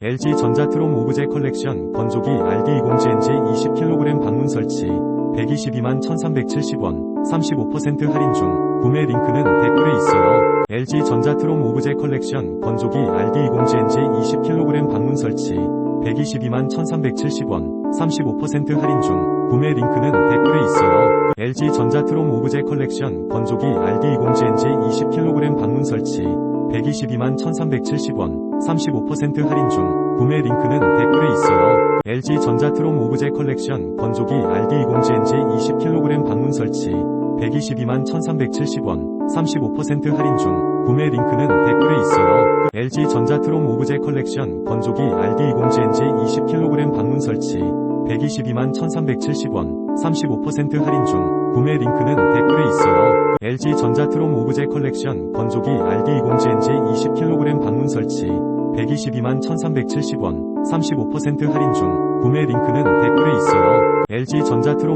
LG 전자트롬 오브제 컬렉션 건조기 RD20GNG 20kg 방문 설치 122만 1370원 35% 할인 중 구매 링크는 댓글에 있어요. LG 전자트롬 오브제 컬렉션 건조기 RD20GNG 20kg 방문 설치 122만 1370원 35% 할인 중 구매 링크는 댓글에 있어요. LG 전자트롬 오브제 컬렉션 건조기 RD20GNG 20kg 방문 설치 122만 1370원 35% 할인 중 구매 링크는 댓글에 있어요. LG 전자트롬 오브제 컬렉션 건조기 RD20GNG 20kg 방문 설치 122만 1370원 35% 할인 중 구매 링크는 댓글에 있어요. LG 전자트롬 오브제 컬렉션 건조기 RD20GNG 20kg 방문 설치 122만 1370원 35% 할인 중 구매 링크는 댓글에 있어요. LG 전자트롬 오브제 컬렉션 건조기 RD20GNG 20kg 방문 설치 122만 1370원 35% 할인 중 구매 링크는 댓글에 있어요. LG 전자 트롬